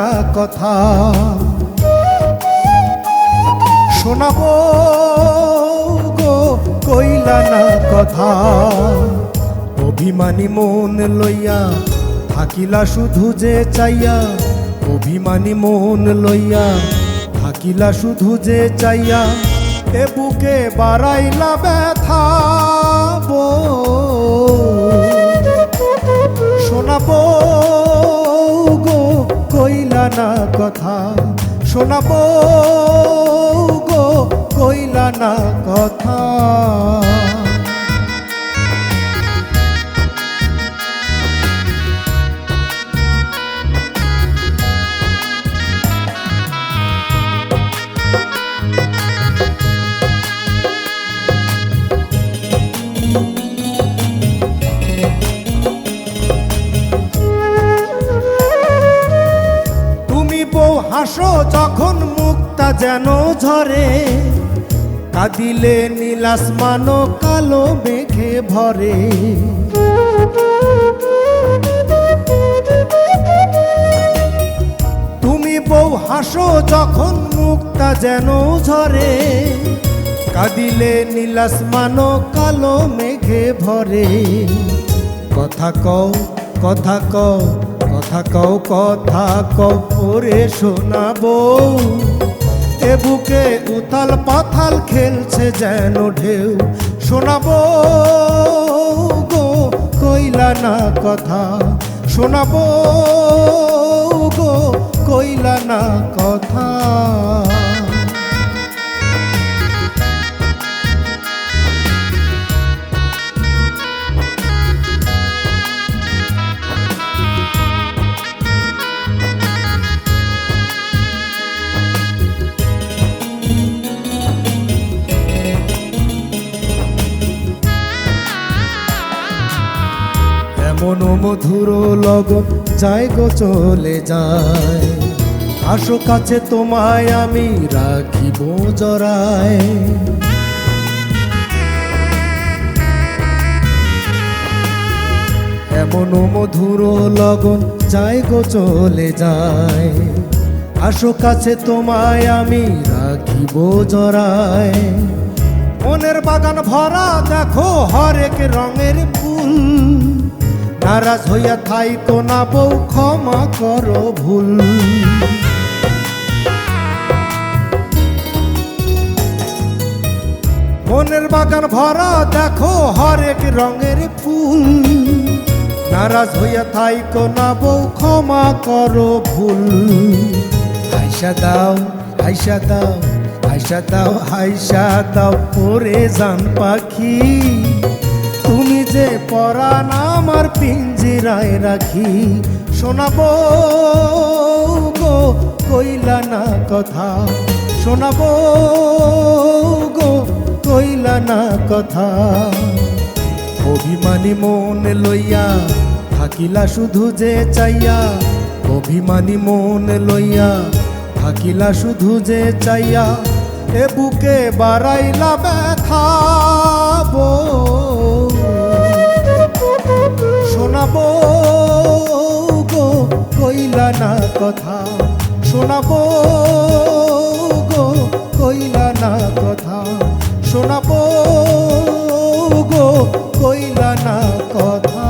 কথা। শোনাবো গো, কইলা না কথা। অভিমানী মন লইয়া থাকিলা শুধু যে চাইয়া। অভিমানী মন লইয়া থাকিলা শুধু যে চাইয়া। এ বুকে বাড়াইলা ব্যথা শোনাবো কইলা না কথা শোনাবো গো কইলা না কথা। হাসো যখন মুক্তা যেন ঝরে, কাঁদিলে নীলাসমানো কালো মেঘে ভরে। তুমি বউ হাসো যখন মুক্তা যেন ঝরে, কাঁদিলে নীলাসমানো কালো মেঘে ভরে। কথা কও কথা কও কথা কও কথা কও পরে শোনাবো এ বুকে উথাল পাথাল খেলছে যেন ঢেউ। শোনাবো গো, কইলা না কথা। শোনাবো গো, কইলা না কথা। এমন মধুর লগন যায় গো চলে যায়। আসো কাছে তোমায় আমি রাখিব জরায়। এমন মধুর লগন যায় গো চলে যায়। আসো কাছে তোমায় আমি রাখিব জরায়। মনের বাগান ভরা দেখো হরেক রঙের ফুল। নারাজ হইয়া থাই তো না বউ, ক্ষমা করো ভুল। মনের বাগান ভরা, দেখো হরেক রঙের ফুল। নারাজ হইয়া থাই তো না বউ, ক্ষমা করো ভুল। আইসা দাও আইসা দাও আইসা দাও আইসা দাও পরে যান পাখি। তুমি যে আমার পিঞ্জিরায় রাখি, শোনাবো গো কইলা না কথা, শোনাবো গো কইলা না কথা। অভিমানী মন লইয়া থাকিলা শুধু যে চাইয়া, অভিমানী মন লইয়া থাকিলা শুধু যে চাইয়া, এ বুকে বাড়াইলা ব্যথা শোনাবো গো, কইলা না কথা। শোনাবো গো, কইলা না কথা। শোনাবো গো, কইলা না কথা।